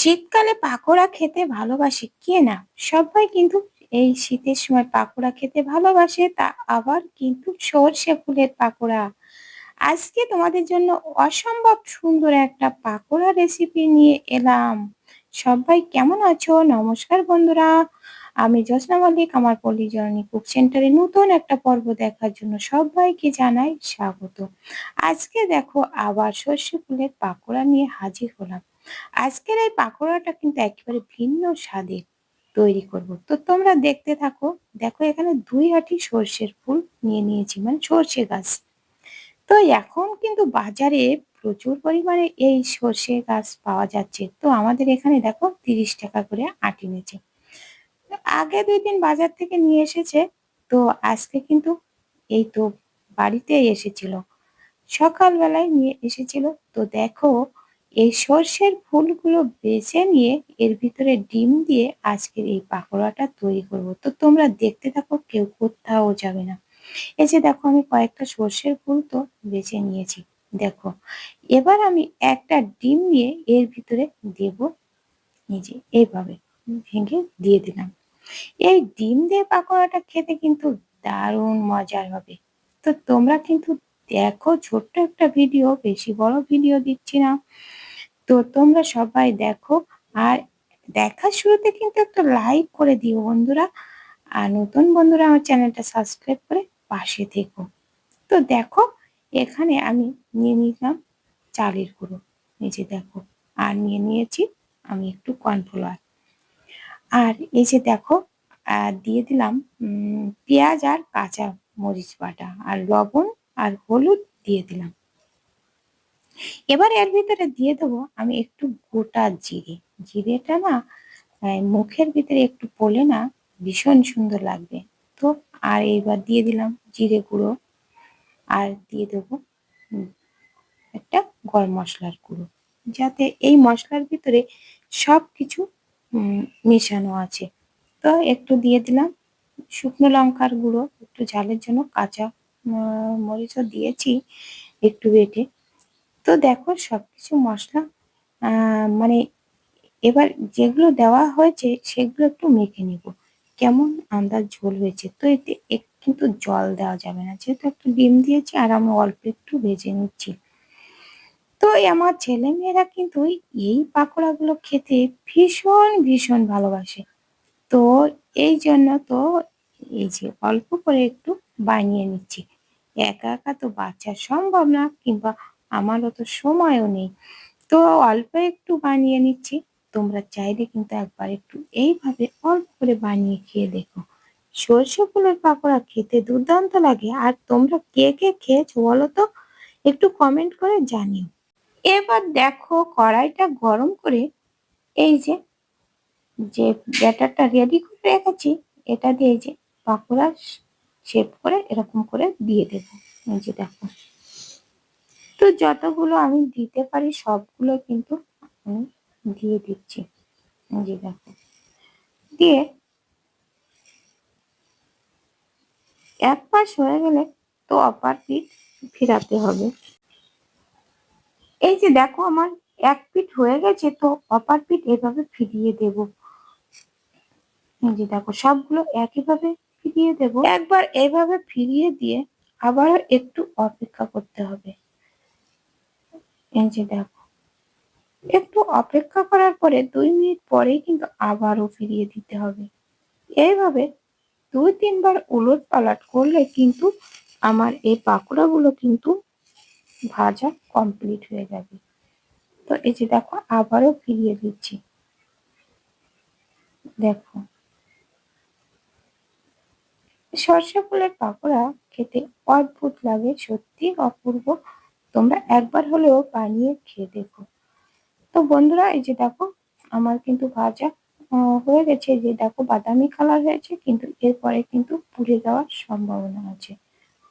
শীতকালে পাকোড়া খেতে ভালোবাসে, কে না? সবাই কিন্তু এই শীতের সময় পাকোড়া খেতে ভালোবাসে, তা আবার কিন্তু সর্ষে ফুলের পাকোড়া। আজকে তোমাদের জন্য অসম্ভব সুন্দর একটা পাকোড়া রেসিপি নিয়ে এলাম। সবাই কেমন আছো? নমস্কার বন্ধুরা। আমি জ্যোৎস্না মল্লিক, আমার পল্লী কুক সেন্টারে নতুন একটা পর্ব দেখার জন্য সবাইকে জানাই স্বাগত। আজকে দেখো আবার সর্ষে ফুলের পাকোড়া নিয়ে হাজির হলাম। আজকের এই পাকোড়াটা কিন্তু একেবারে ভিন্ন স্বাদের তৈরি করব। তো তোমরা দেখতে থাকো, দেখো এখানে দুই আটি সর্ষের ফুল নিয়ে নিয়েছি মানে সর্ষে গাছ। তো এখন কিন্তু বাজারে প্রচুর পরিমাণে এই সর্ষে গাছ পাওয়া যাচ্ছে। তো আমাদের এখানে দেখো তিরিশ টাকা করে আটি নিয়েছে। আগে দুই দিন বাজার থেকে নিয়ে এসেছে, তো আজকে কিন্তু এই তো বাড়িতে এসেছিল। সকালবেলায় নিয়ে এসেছিল। তো দেখো এই সর্ষের ফুলগুলো বেছে নিয়ে এর ভিতরে ডিম দিয়ে আজকের এই পাকোড়াটা তৈরি করব। তো তোমরা দেখতে থাকো, কেউ কোথাও যাবে না। এই যে দেখো, আমি কয়েকটা সর্ষের ফুল তো বেছে নিয়েছি। দেখো, এবার আমি একটা ডিম নিয়ে এর ভিতরে দেব নিজে এইভাবে ভেঙে দিয়ে দিলাম। এই ডিম দিয়ে পাকোড়াটা খেতে কিন্তু দারুণ মজার হবে। তো তোমরা কিন্তু দেখো, ছোট্ট একটা ভিডিও, বেশি বড় ভিডিও দিচ্ছি না। তো তোমরা সবাই দেখো। আর দেখার শুরুতে কিন্তু একটা লাইক করে দিও বন্ধুরা। আর নতুন বন্ধুরা আমার চ্যানেলটা সাবস্ক্রাইব করে পাশে থেকো। তো দেখো, এখানে আমি নিয়ে নিলাম চালের গুঁড়ো। নিচে দেখো, আর নিয়ে নিয়েছি আমি একটু কর্নফ্লাওয়ার আর এই যে দেখো দিয়ে দিলাম পেঁয়াজ আর কাঁচা মরিচ বাটা। আর লবণ আর হলুদ দিয়ে দিলাম। এবার এর ভিতরে দিয়ে দেবো আমি একটু গোটা জিরে। জিরেটা না মুখের ভিতরে একটু পড়লে না ভীষণ সুন্দর লাগবে। তো আর এইবার দিয়ে দিলাম জিরে গুঁড়ো আর দিয়ে দেবো একটা গরম মশলার গুঁড়ো। যাতে এই মশলার ভিতরে সব কিছু মেশানো আছে। তো একটু দিয়ে দিলাম শুকনো লঙ্কার গুঁড়ো, একটু ঝালের জন্য কাঁচা মরিচও দিয়েছি একটু বেটে। তো দেখো সব কিছু মশলা মানে এবার যেগুলো দেওয়া হয়েছে সেগুলো একটু মেখে নিব। কেমন আন্দাজ ঝোল হয়েছে। তো এতে কিন্তু জল দেওয়া যাবে না। যেহেতু একটু ডিম দিয়েছি আর আমি অল্প একটু ভেজে নিচ্ছি। তো আমার ছেলে মেয়েরা কিন্তু এই পাকোড়াগুলো খেতে ভীষণ ভীষণ ভালোবাসে। তো এই জন্য তো এই যে অল্প করে একটু বানিয়ে নিচ্ছি। একা একা তো বাচ্চা সম্ভব না কিংবা আমার অত সময়ও নেই। তো অল্প একটু বানিয়ে নিচ্ছি। তোমরা চাইলে কিন্তু একবার একটু এইভাবে অল্প করে বানিয়ে খেয়ে দেখো। সর্ষে ফুলের পাকোড়া খেতে দুর্দান্ত লাগে। আর তোমরা কে কে খেয়েছো বলো তো? একটু কমেন্ট করে জানিও। এবার দেখো কড়াইটা গরম করে এই যে যে ব্যাটারটা রেডি করে রেখেছি, এটা দিয়ে যে পাকোড়া শেপ করে এরকম করে দিয়ে দেবো। এই যে দেখো। তো যতগুলো আমি দিতে পারি, সবগুলো কিন্তু আমি দিয়ে দিচ্ছি। যে দেখো। দিয়ে এক পাশ হয়ে গেলে তো অপার পিঠ ফিরাতে হবে। এই যে দেখো আমার এক পিঠ হয়ে গেছে, তো অপার পিঠ এভাবে ফিরিয়ে দেব। যে দেখো, সবগুলো একইভাবে ফিরিয়ে দেব। একবার এইভাবে ফিরিয়ে দিয়ে আবারও একটু অপেক্ষা করতে হবে। এই যে দেখো। একটু অপেক্ষা করার পরে দুই মিনিট পরেই কিন্তু আবারও ফিরিয়ে দিতে হবে। এইভাবে দুই তিনবার উলট পালট করলে কিন্তু আমার এই পাকোড়াগুলো কিন্তু ভাজা কমপ্লিট হয়ে যাবে। তো এই যে দেখো, আবারও ফিরিয়ে দিচ্ছি। দেখো। সর্ষে ফুলের পাকোড়া খেতে অদ্ভুত লাগে সত্যি অপূর্ব। তোমরা একবার হলেও বানিয়ে খেয়ে দেখো। তো বন্ধুরা, এই যে দেখো, আমার কিন্তু ভাজা হয়ে গেছে। যে দেখো, বাদামি কালার হয়েছে, কিন্তু এরপরে কিন্তু পুড়ে যাওয়ার সম্ভাবনা আছে।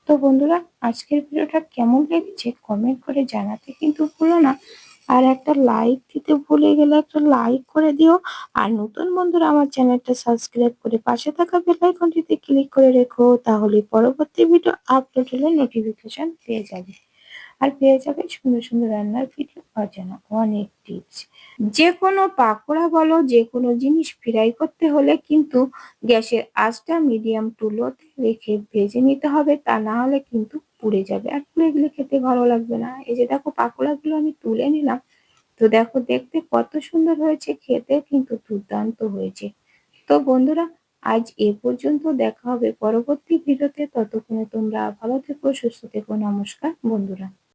তো বন্ধুরা, আজকের ভিডিওটা কেমন লেগেছে কমেন্ট করে জানাতে কিন্তু ভুলো না। আর একটা লাইক দিতে ভুলে গেলে একটা লাইক করে দিও। আর নতুন বন্ধুরা, আমার চ্যানেলটা সাবস্ক্রাইব করে পাশে থাকা বেল আইকনটিতে ক্লিক করে রেখো, তাহলে পরবর্তী ভিডিও আপলোড হলে নোটিফিকেশন পেয়ে যাবে। আর পেয়ে যাবে সুন্দর সুন্দর রান্নার ভিডিও অজানা অনেক টিপস যে কোনো পাকোড়া বলো যে কোনো জিনিস ফ্রাই করতে হলে কিন্তু গ্যাসের আঁচটা মিডিয়াম টু লোতে রেখে ভেজে নিতে হবে, তা না হলে কিন্তু পুড়ে যাবে। আর পুড়ে গেলে খেতে ভালো লাগবে না। এই যে দেখো পাকোড়াগুলো আমি তুলে নিলাম, তো দেখো দেখতে কত সুন্দর হয়েছে খেতে কিন্তু দুর্দান্ত হয়েছে। তো বন্ধুরা, আজ এ পর্যন্ত দেখা হবে পরবর্তী ভিডিওতে। ততক্ষণে তোমরা ভালো থেকো, সুস্থ থেকো, নমস্কার বন্ধুরা।